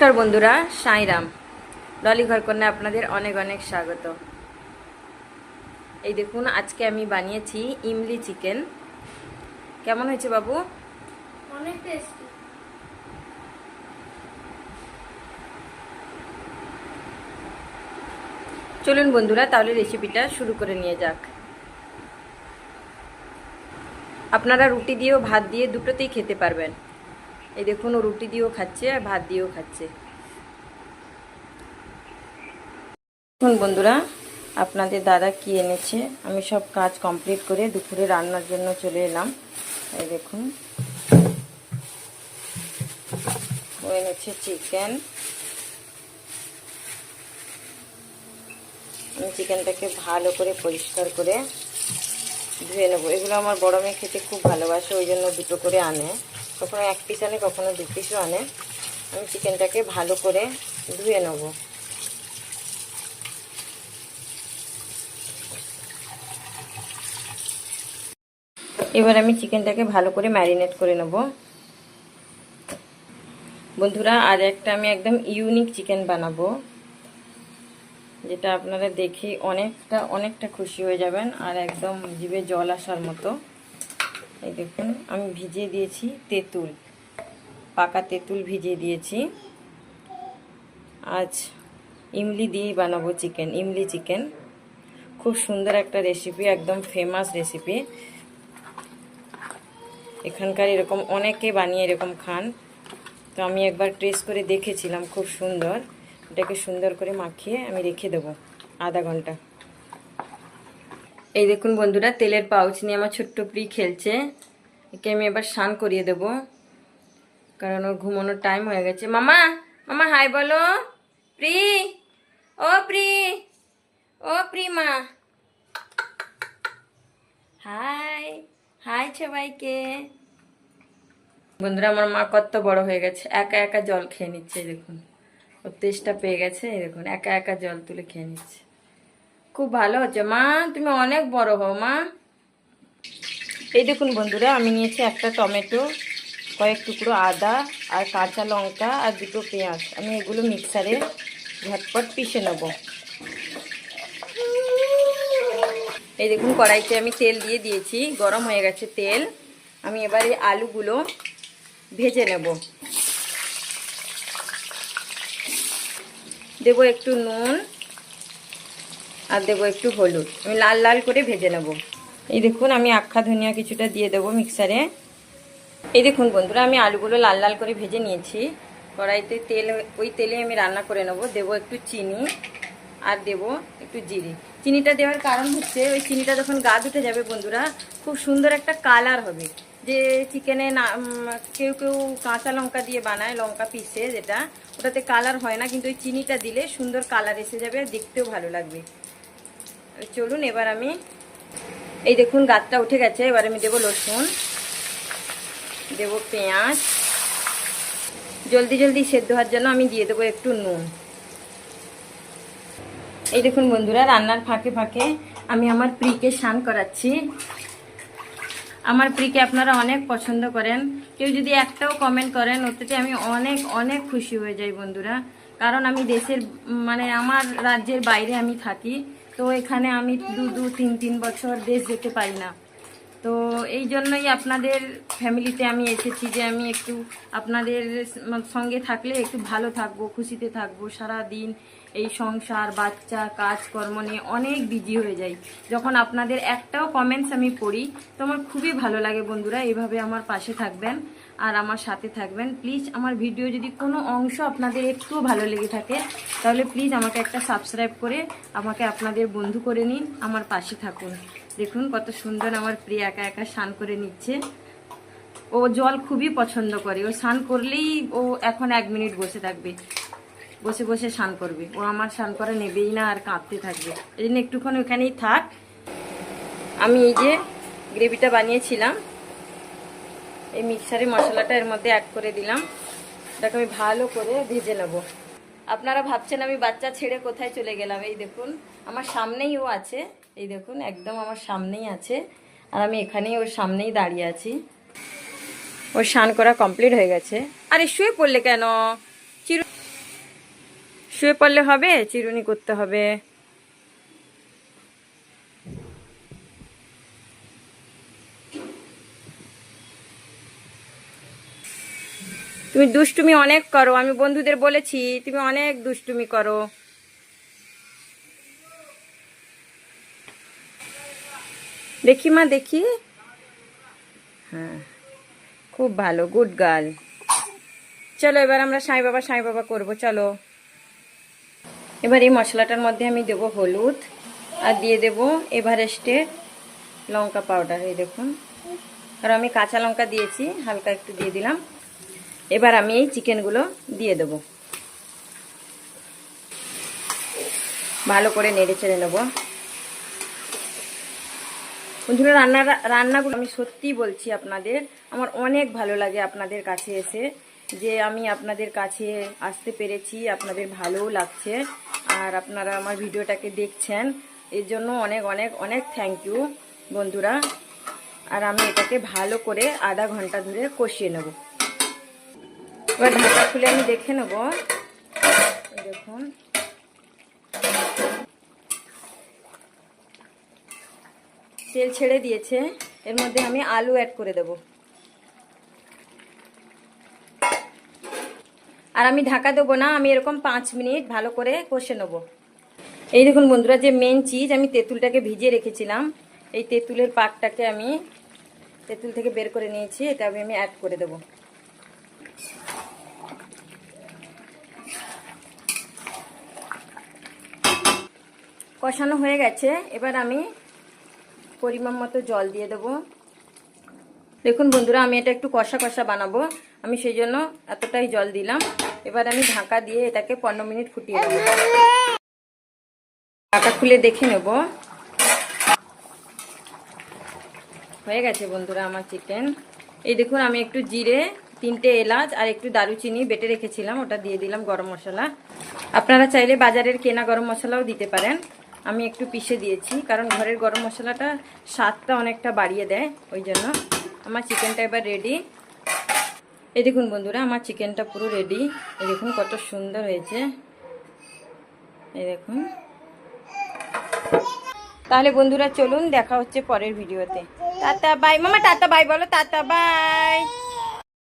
নমস্কার বন্ধুরা সাঁইরাম। ললি ঘরকন্যা আপনাদের অনেক অনেক স্বাগত। এই দেখুন আজকে আমি বানিয়েছি ইমলি চিকেন। কেমন হয়েছে বাবু? অনেক টেস্টি চলুন বন্ধুরা তাহলে রেসিপিটা শুরু করে নিয়ে যাক। আপনারা রুটি দিয়েও ভাত দিয়ে দুটোতেই খেতে পারবেন। এই দেখুন, ও রুটি দিয়েও খাচ্ছে আর ভাত দিয়েও খাচ্ছে। দেখুন বন্ধুরা, আপনাদের দাদা কি এনেছে? আমি সব কাজ কমপ্লিট করে দুপুরে রান্নার জন্য চলে এলাম। এই দেখুন। ও এনেছে চিকেন। আমি চিকেনটাকে ভালো করে পরিষ্কার করে ধুয়ে নেব। এগুলো আমার বড় মেয়ে খেতে খুব ভালোবাসে, ওই জন্য দুটো করে আনে। কখনো এক পিস আনে, কখনো দু পিসও আনে। আমি চিকেনটাকে ভালো করে ধুয়ে নেব। এবার আমি চিকেনটাকে ভালো করে ম্যারিনেট করে নেব। বন্ধুরা, আর একটা আমি একদম ইউনিক চিকেন বানাবো, যেটা আপনারা দেখে অনেকটা অনেকটা খুশি হয়ে যাবেন আর একদম জিভে জল আসার মতো। এই দেখুন, আমি ভিজিয়ে দিয়েছি তেঁতুল, পাকা তেঁতুল ভিজিয়ে দিয়েছি। আজ ইমলি দিয়েই বানাবো চিকেন, ইমলি চিকেন। খুব সুন্দর একটা রেসিপি একদম ফেমাস রেসিপি এখানকার এরকম অনেকে বানিয়ে এরকম খান। তো আমি একবার টেস্ট করে দেখেছিলাম, খুব সুন্দর। এটাকে সুন্দর করে মাখিয়ে আমি রেখে দেবো, আধা ঘণ্টা। এই দেখুন বন্ধুরা, তেলের পাউচ নিয়ে আমার ছোট্ট প্রি খেলছে। একে আমি এবার স্নান করিয়ে দেব, কারণ ওর ঘুমানোর টাইম হয়ে গেছে। মামা মামা, হাই বলো। প্রি, ও প্রি ও প্রি মা। হাই হাই সবাইকে। বন্ধুরা, আমার মা কত বড় হয়ে গেছে। একা একা জল খেয়ে নিচ্ছে দেখুন। ওর তেষ্টা পেয়ে গেছে দেখুন, একা একা জল তুলে খেয়ে নিচ্ছে। খুব ভালো হচ্ছে। মা, তুমি অনেক বড় হও, মা। এই দেখুন বন্ধুরা, আমি নিয়েছি একটা টমেটো, কয়েক টুকরো আদা আর কাঁচা লঙ্কা আর দুটো পেঁয়াজ। আমি এগুলো মিক্সারে ঝটপট পিষে নেব। এই দেখুন, কড়াইতে আমি তেল দিয়ে দিয়েছি, গরম হয়ে গেছে তেল। আমি এবার এই আলুগুলো ভেজে নেব। দেব একটু নুন আর দেবো একটু হলুদ। আমি লাল লাল করে ভেজে নেব। এই দেখুন, আমি আখা ধনিয়া কিছুটা দিয়ে দেবো মিক্সারে। এই দেখুন বন্ধুরা, আমি আলুগুলো লাল লাল করে ভেজে নিয়েছি। কড়াইতে তেল, ওই তেলে আমি রান্না করে নেব। দেবো একটু চিনি আর দেবো একটু জিরে। চিনিটা দেওয়ার কারণ হচ্ছে, ওই চিনিটা যখন গা উঠে যাবে বন্ধুরা, খুব সুন্দর একটা কালার হবে। যে চিকেনে না কেউ কেউ কাঁচা লঙ্কা দিয়ে বানায়, লঙ্কা পিসে যেটা, ওটাতে কালার হয় না, কিন্তু ওই চিনিটা দিলে সুন্দর কালার এসে যাবে আর দেখতেও ভালো লাগবে। চলুন, এবার আমি এই দেখুন গাতটা উঠে গেছে, এবার আমি দেবো রসুন দেবো পেঁয়াজ। জলদি জলদি সেদ্ধ হওয়ার জন্য আমি দিয়ে দেবো একটু নুন। এই দেখুন বন্ধুরা, রান্নার ফাঁকে ফাঁকে আমি আমার প্রিকে স্নান করাচ্ছি। আমার প্রিকে আপনারা অনেক পছন্দ করেন। কেউ যদি একটাও কমেন্ট করেন ওতে আমি অনেক অনেক খুশি হয়ে যাই বন্ধুরা। কারণ আমি দেশের মানে আমার রাজ্যের বাইরে আমি থাকি। তো এখানে আমি দু দু, তিন তিন বছর দেশ যেতে পারি না। তো এই জন্যই আপনাদের ফ্যামিলিতে আমি এসেছি যে আমি একটু আপনাদের সঙ্গে থাকলে একটু ভালো থাকব, খুশিতে থাকব সারা দিন এই সংসার, বাচ্চা, কাজকর্ম নিয়ে অনেক বিজি হয়ে যাই। যখন আপনাদের একটাও কমেন্টস আমি পড়ি, তো আমার খুবই ভালো লাগে বন্ধুরা এইভাবে আমার পাশে থাকবেন আর আমার সাথে থাকবেন। প্লিজ আমার ভিডিও যদি কোনো অংশ আপনাদের একটুও ভালো লেগে থাকে, তাহলে প্লিজ আমাকে একটা সাবস্ক্রাইব করে আমাকে আপনাদের বন্ধু করে নিন, আমার পাশে থাকুন। দেখুন কত সুন্দর আমার প্রিয় একা একা স্নান করে নিচ্ছে। ও জল খুবই পছন্দ করে, ও স্নান করলেই ও এখন এক মিনিট বসে থাকবে। বসে বসে স্নান করবে। ও আমার স্নান করা নেবেই না আর কাঁদতে থাকবে। এই জন্য একটুক্ষণ ওখানেই থাক। আমি এই যে গ্রেভিটা বানিয়েছিলাম, এই মিক্সারে মশলাটা এর মধ্যে অ্যাড করে দিলাম। এটাকে আমি ভালো করে ভেজে নেব। আপনারা ভাবছেন আমি বাচ্চা ছেড়ে কোথায় চলে গেলাম, এই দেখুন। আমার সামনেই ও আছে, এই দেখুন, একদম আমার সামনেই আছে। আর আমি এখানেই ওর সামনেই দাঁড়িয়ে আছি। ওর স্নান করা কমপ্লিট হয়ে গেছে। আরে শুয়ে পড়লে কেন? শুয়ে পড়লে হবে, চিরুনি করতে হবে। তুমি দুষ্টুমি অনেক করো, আমি বন্ধুদের বলেছি, তুমি অনেক দুষ্টুমি করো। দেখি মা, দেখি। হ্যাঁ খুব ভালো গুড গার্ল চলো এবার আমরা সাই বাবা সাই বাবা করব, চলো। এবার এই মশলাটার মধ্যে আমি দেব হলুদ আর দিয়ে দেব এভারেস্টের লঙ্কা পাউডার, এই দেখুন। আর আমি কাঁচা লঙ্কা দিয়েছি, হালকা একটু দিয়ে দিলাম। এবার আমি এই চিকেনগুলো দিয়ে দেব। ভালো করে নেড়ে চেড়ে নেব। বন্ধুরা রান্না রান্নাগুলো আমি সত্যিই বলছি আপনাদের, আমার অনেক ভালো লাগে আপনাদের কাছে এসে যে আমি আপনাদের কাছে আসতে পেরেছি, আপনাদের ভালোও লাগছে, আর আপনারা আমার ভিডিওটাকে দেখছেন। এর জন্য অনেক অনেক অনেক থ্যাংক ইউ বন্ধুরা। আর আমি এটাকে ভালো করে আধা ঘণ্টা ধরে কষিয়ে নেব। এবার ঢাকা খুলে আমি দেখে নেব। দেখুন। তেল ছেড়ে দিয়েছে। এর মধ্যে আমি আলু অ্যাড করে দেব। আর আমি ঢাকা দেবো না, আমি এরকম পাঁচ মিনিট ভালো করে কষে নেব। এই দেখুন বন্ধুরা, যে মেন চিজ আমি তেঁতুলটাকে ভিজিয়ে রেখেছিলাম, এই তেঁতুলের পাকটাকে আমি তেঁতুল থেকে বের করে নিয়েছি, এটা আমি আমি অ্যাড করে দেব। কষানো হয়ে গেছে, এবার আমি পরিমাণ মতো জল দিয়ে দেবো। দেখুন বন্ধুরা, আমি এটা একটু কষা কষা বানাবো, আমি সেই জন্য এতটাই জল দিলাম। এবার আমি ঢাকা দিয়ে এটাকে পনেরো মিনিট ফুটিয়ে দেবো ঢাকা খুলে দেখে নেব। হয়ে গেছে বন্ধুরা আমার চিকেন এই দেখুন, আমি একটু জিরে, তিনটে এলাচ আর একটু দারুচিনি বেটে রেখেছিলাম, ওটা দিয়ে দিলাম গরম মশলা। আপনারা চাইলে বাজারের কেনা গরম মশলাও দিতে পারেন। আমি একটু পিষে দিয়েছি, কারণ ঘরের গরম মশলাটা স্বাদটা অনেকটা বাড়িয়ে দেয়, ওই জন্য। আমার চিকেনটা এবার রেডি এই দেখুন বন্ধুরা, আমার চিকেনটা পুরো রেডি এই দেখুন কত সুন্দর হয়েছে। এই দেখুন। তাহলে বন্ধুরা চলুন, দেখা হচ্ছে পরের ভিডিওতে টাটা বাই মামা, টাটা বাই বলো, টাটা বাই